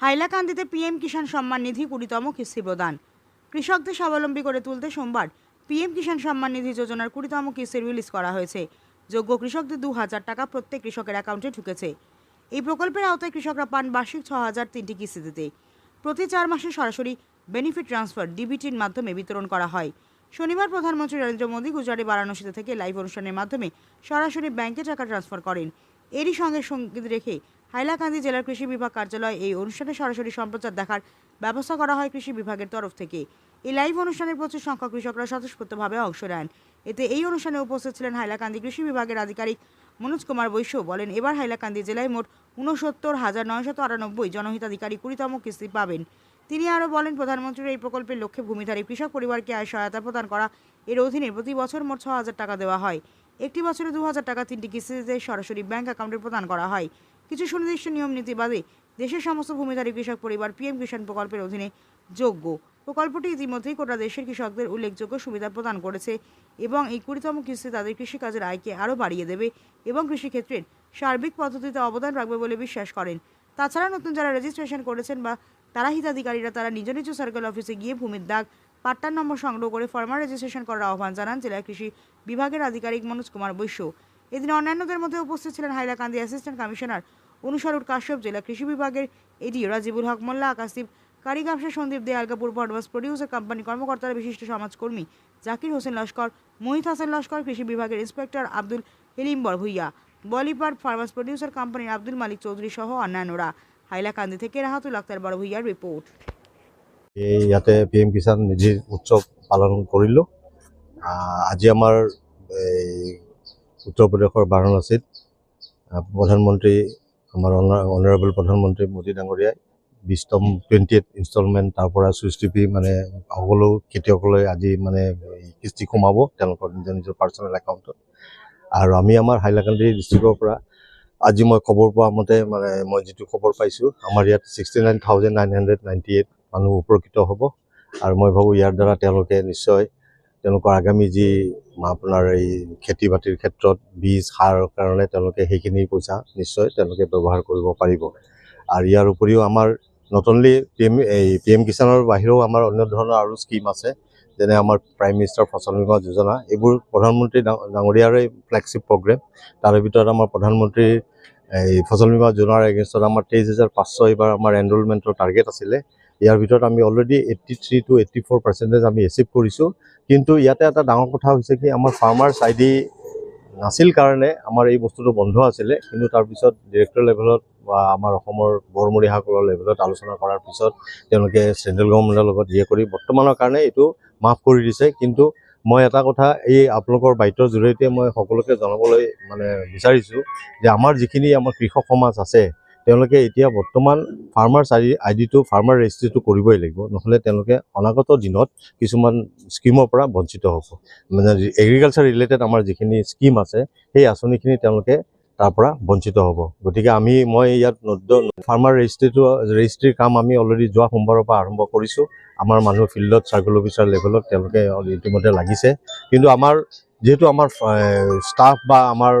হাইলাকান্দিতে PM Kisan Samman Nidhi কুড়িতম কিস্তি প্রদান। কৃষকদের স্বাবলম্বী করে তুলতে সোমবার পিএম কিষাণ সম্মান নিধি যোজনার কুড়িতম কিস্তি রিলিজ করা হয়েছে। যোগ্য কৃষকদের দু হাজার টাকা প্রত্যেক কৃষকের অ্যাকাউন্টে ঢুকেছে। এই প্রকল্পের আওতায় কৃষকরা পান বার্ষিক ছ হাজার তিনটি কিস্তিতে প্রতি চার মাসে সরাসরি বেনিফিট ট্রান্সফার, ডিবিটির মাধ্যমে বিতরণ করা হয়। শনিবার প্রধানমন্ত্রী নরেন্দ্র মোদী গুজরাটে বারাণসীতে থেকে লাইভ অনুষ্ঠানের মাধ্যমে সরাসরি ব্যাংকে টাকা ট্রান্সফার করেন। এরই সঙ্গে সংগীত রেখে হাইলাকান্দি জেলার কৃষি বিভাগ কার্যালয়ে এই অনুষ্ঠানে সরাসরি সম্প্রচার দেখার ব্যবস্থা করা হয় কৃষি বিভাগের তরফ থেকে। এই লাইভ অনুষ্ঠানে প্রচুর সংখ্যক কৃষকরা স্বতঃস্ফূর্তভাবে অংশ নেন। এতে এই অনুষ্ঠানে উপস্থিত ছিলেন হাইলাকান্দি কৃষি বিভাগের আধিকারিক মনোজ কুমার বৈশ্য বলেন, এবার হাইলাকান্দি জেলায় মোট উনসত্তর হাজার নয়শত আটানব্বই জনহিতাধিকারী কুড়িতম কিস্তি পাবেন। তিনি আরও বলেন, প্রধানমন্ত্রীর এই প্রকল্পের লক্ষ্যে ভূমিধারী কৃষক পরিবারকে আয় সহায়তা প্রদান করা এর অধীনে প্রতি বছর মোট ছ হাজার টাকা দেওয়া হয়। একটি বছরে দু হাজার টাকা তিনটি কিস্তিতে সরাসরি ব্যাংক অ্যাকাউন্টে প্রদান করা হয়। কিছু সুনির্দিষ্ট নিয়ম, নীতি বাদে দেশের সমস্ত ভূমিধারী কৃষক পরিবার পিএম কিষাণ প্রকল্পের অধীনে যোগ্য। প্রকল্পটি ইতিমধ্যেই গোটা দেশের কৃষকদের উল্লেখযোগ্য সুবিধা প্রদান করেছে এবং এই কুড়িতম কিস্তি তাদের কৃষিকাজের আয়কে আরও বাড়িয়ে দেবে এবং কৃষিক্ষেত্রের সার্বিক পদ্ধতিতে অবদান রাখবে বলে বিশ্বাস করেন। তাছাড়া নতুন যারা রেজিস্ট্রেশন করেছেন বা তারা হিতাধিকারীরা তারা নিজ নিজ সার্কেল অফিসে গিয়ে ভূমির দাগ, পাট্টার নম্বর সংগ্রহ করে ফর্মাল রেজিস্ট্রেশন করার আহ্বান জানান জেলা কৃষি বিভাগের আধিকারিক মনোজ কুমার বৈশ্য। এদিন অন্যান্যদের মধ্যে উপস্থিত ছিলেন হাইলাকান্দি অ্যাসিস্ট্যান্ট কমিশনার অনুসারুর কাশ্যপ জেলা কৃষি বিভাগের এডি রাজিবুল হক মোল্লা আকাশদীপ কারি ব্যবসা Sandip Dey Algapur advance producer company কর্মকর্তারা বিশিষ্ট সমাজকর্মী জাকির হোসেন লস্কর মোহিত হাসান লস্কর কৃষি বিভাগের ইন্সপেক্টর আব্দুল হেলিম্বর ভুইয়া বলিপার ফার্মার্স প্রডিউসার কোম্পানির আব্দুল মালিক চৌধুরী সহ অন্যান্যরা। হাইলাকান্দি থেকে রাহাতুল আক্তার বড় ভুইয়ার ৰিপৰ্ট ইয়াতে পি এম কিষাণ নিধিৰ উৎসৱ পালন কৰিলোঁ আজি আমাৰ উত্তৰ প্ৰদেশৰ বাৰাণসীত আহ, প্ৰধানমন্ত্ৰী আমাৰ অনাৰেবল প্ৰধানমন্ত্ৰী মোদী ডাঙৰীয়াই বিছতম টুৱেণ্টি এইট ইনষ্টলমেণ্ট তাৰ পৰা চুইচ টিপি মানে সকলো খেতিয়কলৈ আজি মানে কিস্তি সোমাব তেওঁলোকৰ নিজৰ নিজৰ পাৰ্চনেল একাউণ্টত আৰু আমি আমাৰ হাইলাকান্দি ডিষ্ট্ৰিক্টৰ পৰা আজি মই খবৰ পোৱা মতে মানে মই যিটো খবৰ পাইছোঁ আমাৰ ইয়াত sixty nine thousand nine hundred ninety eight মানুহ উপকৃত হ'ব। আৰু মই ভাবোঁ ইয়াৰ দ্বাৰা তেওঁলোকে নিশ্চয় তেওঁলোকৰ আগামী যি আপোনাৰ এই খেতি বাতিৰ ক্ষেত্ৰত বীজ সাৰৰ কাৰণে তেওঁলোকে সেইখিনি পইচা নিশ্চয় তেওঁলোকে ব্যৱহাৰ কৰিব পাৰিব। আৰু ইয়াৰ উপৰিও আমাৰ নট অনলি পি এম এই পি এম কিষাণৰ বাহিৰেও আমাৰ অন্য ধৰণৰ আৰু স্কীম আছে যেনে আমাৰ প্ৰাইম মিনিষ্টাৰ ফচল বীমা যোজনা এইবোৰ প্ৰধানমন্ত্ৰী ডাঙ- ডাঙৰীয়াৰে ফ্লেগশ্বিপ প্ৰগ্ৰেম তাৰে ভিতৰত আমাৰ প্ৰধানমন্ত্ৰীৰ এই ফচল বীমা যোজনাৰ এগেইনষ্টত আমাৰ তেইছ হাজাৰ পাঁচশ এইবাৰ আমাৰ এনৰলমেণ্টৰ টাৰ্গেট আছিলে। ইয়াৰ ভিতৰত আমি already eighty three to eighty four percentage আমি এচিভ কৰিছোঁ। কিন্তু ইয়াতে এটা ডাঙৰ কথা হৈছে কি আমাৰ ফাৰ্মাৰ্ছ আই ডি নাছিল কাৰণে আমাৰ এই বস্তুটো বন্ধ আছিলে। কিন্তু তাৰপিছত ডিৰেক্টৰ লেভেলত বা আমাৰ অসমৰ বৰমূৰীয়াসকলৰ লেভেলত আলোচনা কৰাৰ পিছত তেওঁলোকে চেণ্ট্ৰেল গভৰ্ণমেণ্টৰ লগত ইয়ে কৰি বৰ্তমানৰ কাৰণে এইটো মাফ কৰি দিছে। কিন্তু মই এটা কথা এই আপোনালোকৰ বাক্যৰ জৰিয়তে মই সকলোকে জনাবলৈ মানে বিচাৰিছোঁ যে আমাৰ যিখিনি আমাৰ কৃষক সমাজ আছে তেওঁলোকে এতিয়া বৰ্তমান ফাৰ্মাৰ্ছ আই ডি আই ডিটো ফাৰ্মাৰ ৰেজিষ্ট্ৰিটো কৰিবই লাগিব। নহ'লে তেওঁলোকে অনাগত দিনত কিছুমান স্কীমৰ পৰা বঞ্চিত হ'ব। মানে এগ্ৰিকালচাৰ ৰিলেটেড আমাৰ যিখিনি স্কীম আছে সেই আঁচনিখিনি তেওঁলোকে তাৰ পৰা বঞ্চিত হ'ব। গতিকে আমি মই ইয়াত ফাৰ্মাৰ ৰেজিষ্ট্ৰিটো ৰেজিষ্ট্ৰিৰ কাম আমি অলৰেডি যোৱা সোমবাৰৰ পৰা আৰম্ভ কৰিছোঁ। আমাৰ মানুহ ফিল্ডত চাৰ্কল অফিচাৰ লেভেলত তেওঁলোকে ইতিমধ্যে লাগিছে। কিন্তু আমাৰ যিহেতু আমাৰ ষ্টাফ বা আমাৰ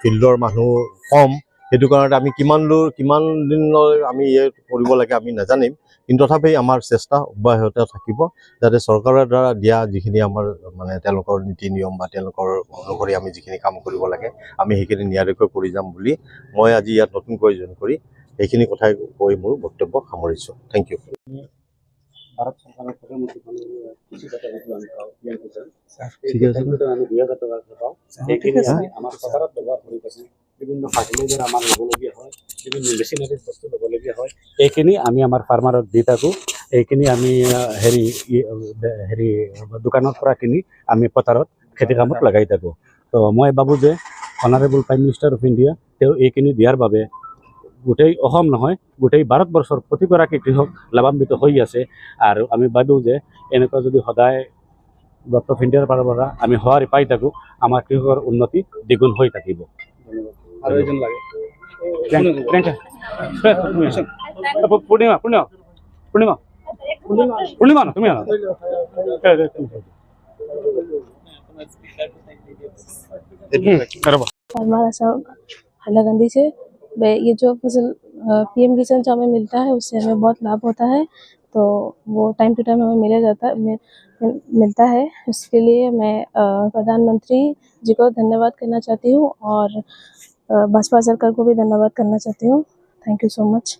ফিল্ডৰ মানুহ কম সেইটো কাৰণতে আমি কিমান দূৰ কিমান দিনলৈ আমি কৰিব লাগে আমি নাজানিম কিন্তু তথাপি আমাৰ চেষ্টা অব্যাহত থাকিব যাতে চৰকাৰৰ দ্বাৰা দিয়া যিখিনি আমাৰ মানে তেওঁলোকৰ নীতি নিয়ম বা তেওঁলোকৰ অনুসৰি আমি যিখিনি কাম কৰিব লাগে আমি সেইখিনি নিয়াৰিকৈ কৰি যাম বুলি মই আজি ইয়াত নতুনকৈ জইন কৰি এইখিনি কথাই কৈ মোৰ বক্তব্য সামৰিছোঁ। থেংক ইউ সরকারের প্রধানমন্ত্রী কৃষি কথা বলতে আমি পাও কিষাণ দুই হাজার টাকা পাও এইখিনি আমি আমার পথাৰত ব্যৱহাৰ কৰি পাইছোঁ বিভিন্ন ফাৰ্টিলাইজাৰ আমাৰ ল'বলগীয়া হয়, বিভিন্ন মেচিনাৰী বস্তু ল'বলগীয়া হয়। এইখিনি আমি আমাৰ ফাৰ্মাৰক দি থাকোঁ। এইখিনি আমি হেৰি হেৰি, দোকানৰ পৰা কিনি আমি পথাৰত খেতি কামত লগাই থাকোঁ। তো মই ভাবোঁ যে honourable prime minister of India তেওঁ এইখিনি দিয়াৰ বাবে গোটেই অসম নহয়, গোটেই ভাৰতবৰ্ষৰ প্ৰতিগৰাকী কৃষক লাভান্বিত হৈ আছে। আৰু আমি ভাবোঁ যে এনেকুৱা যদি সদায় ডক্টৰ অফ ইণ্ডিয়াৰ পৰা আমি সঁহাৰি পাই থাকোঁ, আমাৰ কৃষকৰ উন্নতি দ্বিগুণ হৈ থাকিব। আৰু అరవై हमारा से ये जो फ़सल पीएम किसान जो हमें मिलता है उससे हमें बहुत लाभ होता है। तो वो टाइम टू टाइम हमें मिला जाता है मिलता है। इसके लिए मैं प्रधानमंत्री जी को धन्यवाद करना चाहती हूँ और बसपा सरकार को भी धन्यवाद करना चाहती हूँ। Thank you so much